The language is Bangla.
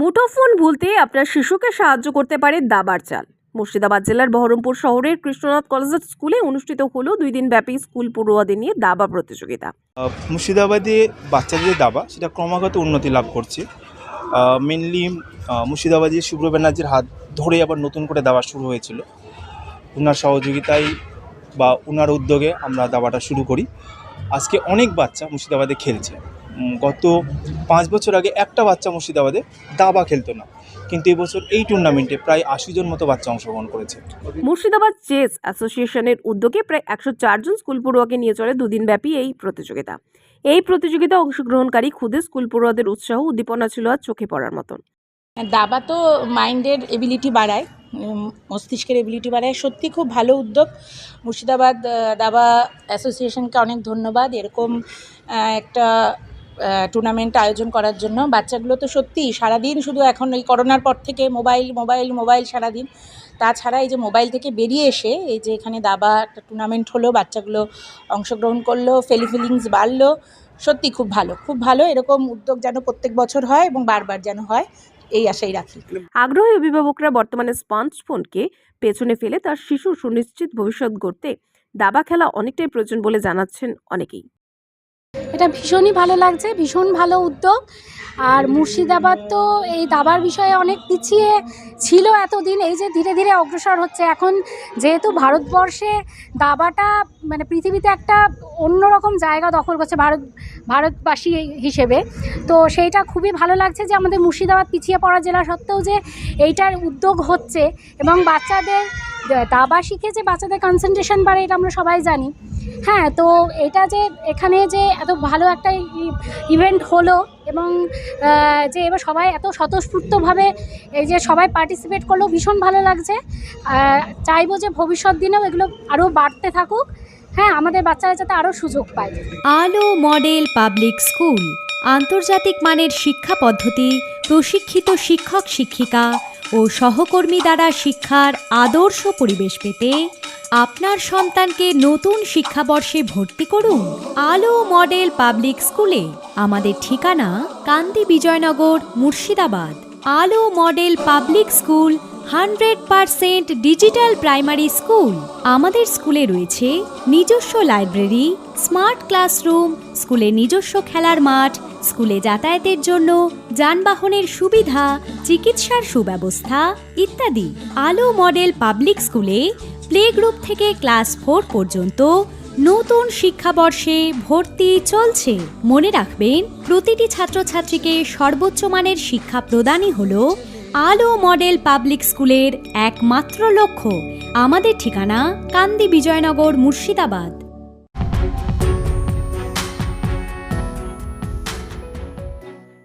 মুঠোফোন ভুলতে আপনার শিশুকে সাহায্য করতে পারে দাবার চাল। মুর্শিদাবাদ জেলার বহরমপুর শহরের কৃষ্ণনাথ কলেজ স্কুলে অনুষ্ঠিত হলো দুই দিন ব্যাপী স্কুল পড়ুয়াদের নিয়ে দাবা প্রতিযোগিতা। মুর্শিদাবাদে বাচ্চাদের দাবা, সেটা ক্রমাগত উন্নতি লাভ করছে। মেনলি মুর্শিদাবাদে শুভ্র ব্যানার্জির হাত ধরে আবার নতুন করে দাবা শুরু হয়েছিল। ওনার সহযোগিতায় বা ওনার উদ্যোগে আমরা দাবাটা শুরু করি। আজকে অনেক বাচ্চা মুর্শিদাবাদে খেলছে। গত পাঁচ বছর আগে একটা বাচ্চা মুর্শিদাবাদে দাবা খেলতো না। কিন্তু এবছর এই টুর্নামেন্টে প্রায় আশি জন মতো বাচ্চা অংশগ্রহণ করেছে। মুর্শিদাবাদ চেস অ্যাসোসিয়েশনের উদ্যোগে প্রায় একশো জন স্কুল পড়ুয়াকে নিয়ে চলে দুদিন ব্যাপী এই প্রতিযোগিতা। এই প্রতিযোগিতা অংশগ্রহণকারী খুদে স্কুল পড়ুয়াদের উৎসাহ উদ্দীপনা ছিল আর চোখে পড়ার মতন। দাবা তো মাইন্ডের এবিলিটি বাড়ায় মস্তিষ্কের এবিলিটি বাড়ায়। সত্যি খুব ভালো উদ্যোগ। মুর্শিদাবাদ দাবা অ্যাসোসিয়েশনকে অনেক ধন্যবাদ। এরকম একটা টুর্নামেন্ট আয়োজন করার জন্য। বাচ্চাগুলো তো সত্যি সারাদিন শুধু এখন এই করোনার পর থেকে মোবাইল মোবাইল মোবাইল সারাদিন। তাছাড়া এই যে মোবাইল থেকে বেরিয়ে এসে এই যে এখানে দাবা একটা টুর্নামেন্ট হলো, বাচ্চাগুলো অংশগ্রহণ করল ফেলি ফিলিংস বাড়লো, সত্যি খুব ভালো। খুব ভালো এরকম উদ্যোগ যেন প্রত্যেক বছর হয় এবং বারবার যেন হয়, এই আশাই রাখি। আগ্রহী অভিভাবকরা বর্তমানে স্মার্টফোনকে পেছনে ফেলে তার শিশুর সুনিশ্চিত ভবিষ্যৎ গড়তে দাবা খেলা অনেকটাই প্রয়োজন বলে জানাচ্ছেন অনেকেই। এটা ভীষণই ভালো লাগছে, ভীষণ ভালো উদ্যোগ। আর মুর্শিদাবাদ তো এই দাবার বিষয়ে অনেক পিছিয়ে ছিল এতদিন, এই যে ধীরে ধীরে অগ্রসর হচ্ছে। এখন যেহেতু ভারতবর্ষে দাবাটা মানে পৃথিবীতে একটা অন্যরকম জায়গা দখল করছে ভারত, ভারতবাসী হিসেবে, তো সেইটা খুবই ভালো লাগছে যে আমাদের মুর্শিদাবাদ পিছিয়ে পড়া জেলা সত্ত্বেও যে এইটার উদ্যোগ হচ্ছে। এবং বাচ্চাদের দাবা শিখে যে বাচ্চাদের কনসেন্ট্রেশন বাড়ে, এটা আমরা সবাই জানি। হ্যাঁ তো এটা যে এখানে যে এত ভালো একটা ইভেন্ট হলো এবং যে এবার সবাই এত স্বতঃস্ফূর্তভাবে এই যে সবাই পার্টিসিপেট করল, ভীষণ ভালো লাগছে। চাইব যে ভবিষ্যৎ দিনেও এগুলো আরও বাড়তে থাকুক। হ্যাঁ আমাদের বাচ্চারা যাতে আরও সুযোগ পায়। আলো মডেল পাবলিক স্কুল, আন্তর্জাতিক মানের শিক্ষা পদ্ধতি, প্রশিক্ষিত শিক্ষক শিক্ষিকা ও সহকর্মী দ্বারা শিক্ষার আদর্শ পরিবেশ পেতে আপনার সন্তানকে নতুন শিক্ষাবর্ষে ভর্তি করুন আলো মডেল পাবলিক স্কুলে। আমাদের ঠিকানা Kandi Bijaynagar, Murshidabad. Alo model public school, hundred percent digital primary school. আমাদের স্কুলে রয়েছে নিজস্ব লাইব্রেরি, স্মার্ট ক্লাসরুম স্কুলে নিজস্ব খেলার মাঠ স্কুলে যাতায়াতের জন্য যানবাহনের সুবিধা, চিকিৎসার সুব্যবস্থা ইত্যাদি। আলো মডেল পাবলিক স্কুলে প্লে গ্রুপ থেকে ক্লাস ফোর পর্যন্ত নতুন শিক্ষাবর্ষে ভর্তি চলছে। মনে রাখবেন, প্রতিটি ছাত্রছাত্রীকে সর্বোচ্চ মানের শিক্ষা প্রদানই হল আলো মডেল পাবলিক স্কুলের একমাত্র লক্ষ্য। আমাদের ঠিকানা কান্দি বিজয়নগর মুর্শিদাবাদ।